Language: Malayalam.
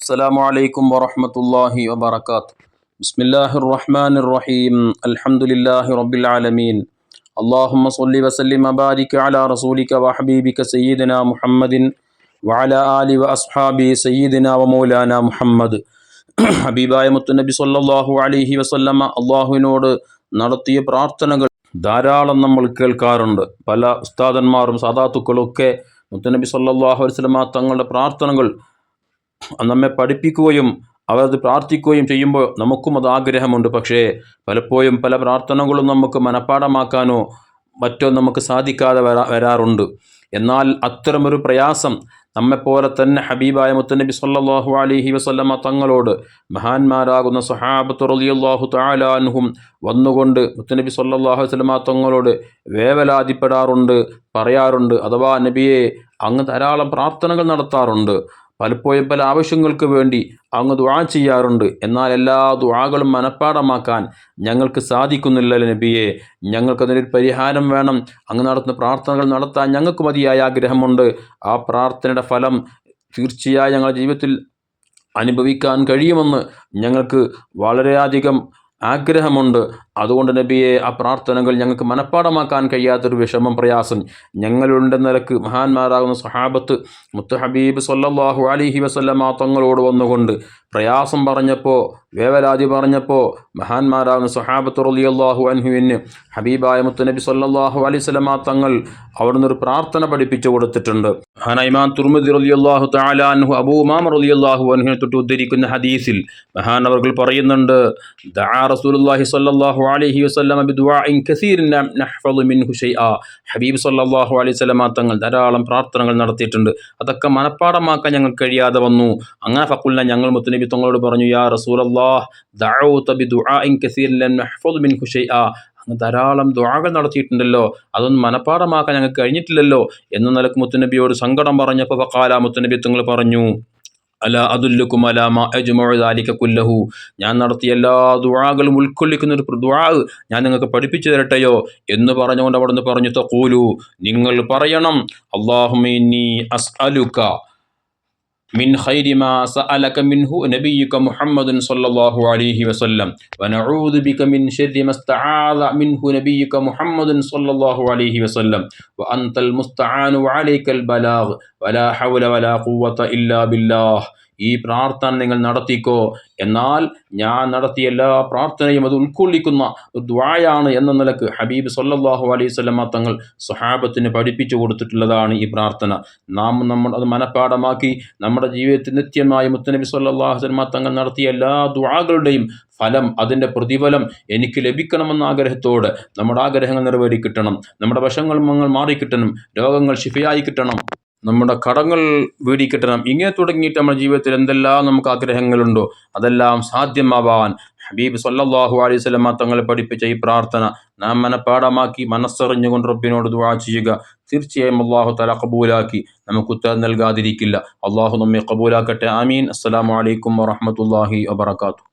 السلام عليكم ورحمة الله وبركاته بسم الله الرحمن الرحيم الحمد لله رب العالمين اللهم صل وسلم وبارك على رسولك وحبيبك سيدنا محمد وعلى آل وأصحابه سيدنا ومولانا محمد ഹബീബായ മുത്തുനബി സല്ലല്ലാഹു അലൈഹി വസല്ലമ അള്ളാഹുവിനോട് നടത്തിയ പ്രാർത്ഥനകൾ ധാരാളം നമ്മൾ കേൾക്കാറുണ്ട് പല ഉസ്താദന്മാരും സാദാത്തുക്കളൊക്കെ മുത്തുനബി സല്ലല്ലാഹു അലൈഹി വസല്ലമ തങ്ങളുടെ പ്രാർത്ഥനകൾ നമ്മെ പഠിപ്പിക്കുകയും അവരത് പ്രാർത്ഥിക്കുകയും ചെയ്യുമ്പോൾ നമുക്കും അത് ആഗ്രഹമുണ്ട്. പക്ഷേ പലപ്പോഴും പല പ്രാർത്ഥനകളും നമുക്ക് മനഃപ്പാടമാക്കാനോ മറ്റോ നമുക്ക് സാധിക്കാതെ വരാ വരാറുണ്ട്. എന്നാൽ അത്തരമൊരു പ്രയാസം നമ്മെപ്പോലെ തന്നെ ഹബീബായ മുത്തനബി സല്ലാഹു അലൈഹി വസല്ലമ തങ്ങളോട് മഹാന്മാരാകുന്ന സഹാബത്ത് റളിയല്ലാഹു താലാൻഹും വന്നുകൊണ്ട് മുത്തനബി സല്ലാഹു അലൈഹി വസല്ലമ തങ്ങളോട് വേവലാതിപ്പെടാറുണ്ട് പറയാറുണ്ട്. അഥവാ നബിയെ അങ്ങ് ധാരാളം പ്രാർത്ഥനകൾ നടത്താറുണ്ട്. പലപ്പോഴും പല ആവശ്യങ്ങൾക്ക് വേണ്ടി അങ്ങ് ദുആ ചെയ്യാറുണ്ട്. എന്നാൽ എല്ലാ ദുആകളും മനഃപ്പാടമാക്കാൻ ഞങ്ങൾക്ക് സാധിക്കുന്നില്ല നബിയെ? ഞങ്ങൾക്കതിനൊരു പരിഹാരം വേണം. അങ്ങ് നടത്തുന്ന പ്രാർത്ഥനകൾ നടത്താൻ ഞങ്ങൾക്ക് മതിയായ ആഗ്രഹമുണ്ട്. ആ പ്രാർത്ഥനയുടെ ഫലം തീർച്ചയായും ഞങ്ങളുടെ ജീവിതത്തിൽ അനുഭവിക്കാൻ കഴിയുമെന്ന് ഞങ്ങൾക്ക് വളരെയധികം ആഗ്രഹമുണ്ട്. അതുകൊണ്ട് നബിയെ ആ പ്രാർത്ഥനകൾ ഞങ്ങൾക്ക് മനഃപ്പാടമാക്കാൻ കഴിയാത്തൊരു വിഷമം പ്രയാസം ഞങ്ങളുണ്ട് നിലയ്ക്ക് മഹാന്മാരാകുന്ന സഹാബത്ത് മുത്ത് ഹബീബ് സല്ലാഹു അലിഹി വസല്ലമ തങ്ങളോട് വന്നുകൊണ്ട് പ്രയാസം പറഞ്ഞപ്പോൾ വേവലാതി പറഞ്ഞപ്പോൾ മഹാന്മാരാകുന്ന സഹാബത്ത് റളിയല്ലാഹു അൻഹുവിന് ഹബീബായ മുത്തുനബി സല്ലാഹു അലൈഹി വസല്ലമ തങ്ങൾ അവിടുന്ന് ഒരു പ്രാർത്ഥന പഠിപ്പിച്ചു കൊടുത്തിട്ടുണ്ട്. മഹാനൈമാൻ തുർമുദി റളിയല്ലാഹു തആല അൻഹു അബൂ ഉമാമ റളിയല്ലാഹു അൻഹുവിനെ തൊട്ട് ഉദ്ധരിക്കുന്ന ഹദീസിൽ മഹാനവർകൾ പറയുന്നുണ്ട് റസൂലുള്ളാഹി സ്വല്ലല്ലാഹു അലൈഹി ഷൈആ. ഹബീബ് സ്വല്ലല്ലാഹു അലൈഹി തങ്ങൾ ധാരാളം പ്രാർത്ഥനകൾ നടത്തിയിട്ടുണ്ട്. അതൊക്കെ മനഃപ്പാടമാക്കാൻ ഞങ്ങൾ കഴിയാതെ വന്നു. അങ്ങനെ ഫക്കുല്ല ഞങ്ങൾ മുത്തുനബി തങ്ങളോട് പറഞ്ഞു യാ റസൂലല്ലാഹ് ദുആഇൻ ബിദുആഇൻ ലം മിൻഹു അങ്ങ് ധാരാളം ദുആകൾ നടത്തിയിട്ടുണ്ടല്ലോ. അതൊന്നും മനഃപ്പാടമാക്കാൻ ഞങ്ങൾക്ക് കഴിഞ്ഞിട്ടില്ലല്ലോ എന്ന് നിലയ്ക്ക് മുത്തുനബിയോട് സങ്കടം പറഞ്ഞപ്പോൾ ഫക്കാല മുത്തുനബി തങ്ങൾ പറഞ്ഞു അല അതുല്ലുക്കും അലാമ മാലിക്ക കുല്ലഹു. ഞാൻ നടത്തിയ എല്ലാ ദുഴാകളും ഉൾക്കൊള്ളിക്കുന്ന ഒരു ദുഴാ ഞാൻ നിങ്ങൾക്ക് പഠിപ്പിച്ചു തരട്ടെയോ എന്ന് പറഞ്ഞുകൊണ്ട് അവിടെ നിന്ന് പറഞ്ഞു തക്കൂലു നിങ്ങൾ പറയണം അള്ളാഹുമീ അസ് അലുക്ക من خير ما سألك منه نبيك محمد صلى الله عليه وسلم ونعوذ بك من شر ما استعاذ منه نبيك محمد صلى الله عليه وسلم وأنت المستعان وعليك البلاغ ولا حول ولا قوة إلا بالله ഈ പ്രാർത്ഥന നിങ്ങൾ നടത്തിക്കോ. എന്നാൽ ഞാൻ നടത്തിയ എല്ലാ പ്രാർത്ഥനയും അത് ഉൾക്കൊള്ളിക്കുന്ന ദ്വായാണ് എന്ന നിലയ്ക്ക് ഹബീബ് സല്ലല്ലാഹു അലൈഹി സ്വലമ തങ്ങൾ സ്വഹാബത്തിന് പഠിപ്പിച്ചു കൊടുത്തിട്ടുള്ളതാണ് ഈ പ്രാർത്ഥന. നാം നമ്മൾ അത് മനഃപ്പാടമാക്കി നമ്മുടെ ജീവിതത്തിൽ നിത്യമായി മുത്തനബി സല്ലല്ലാഹു സ്വലമ തങ്ങൾ നടത്തിയ എല്ലാ ദ്വാകളുടെയും ഫലം അതിന്റെ പ്രതിഫലം എനിക്ക് ലഭിക്കണമെന്ന ആഗ്രഹത്തോട് നമ്മുടെ ആഗ്രഹങ്ങൾ നിറവേറി കിട്ടണം. നമ്മുടെ വശങ്ങൾ മങ്ങൾ മാറിക്കിട്ടണം രോഗങ്ങൾ ശിഫയായി കിട്ടണം. നമ്മുടെ കടങ്ങൾ വീടി കിട്ടണം ഇങ്ങനെ തുടങ്ങിയിട്ട് നമ്മുടെ ജീവിതത്തിൽ എന്തെല്ലാം നമുക്ക് ആഗ്രഹങ്ങളുണ്ടോ അതെല്ലാം സാധ്യമാവാൻ ഹബീബ് സല്ലാഹു അലൈഹി സ്വലമ തങ്ങളെ പഠിപ്പിച്ച ഈ പ്രാർത്ഥന നാം മനഃപ്പാടമാക്കി മനസ്സറിഞ്ഞുകൊണ്ട് റബ്ബിനോട് ദുവാ ചെയ്യുക. തീർച്ചയായും അള്ളാഹു തല കബൂലാക്കി നമുക്ക് ഉത്തരം നൽകാതിരിക്കില്ല. അള്ളാഹു നമ്മെ കബൂലാക്കട്ടെ ആമീൻ. അസ്സലാമു അലൈക്കും വറഹ്മത്തുള്ളാഹി വബറകാതുഹു.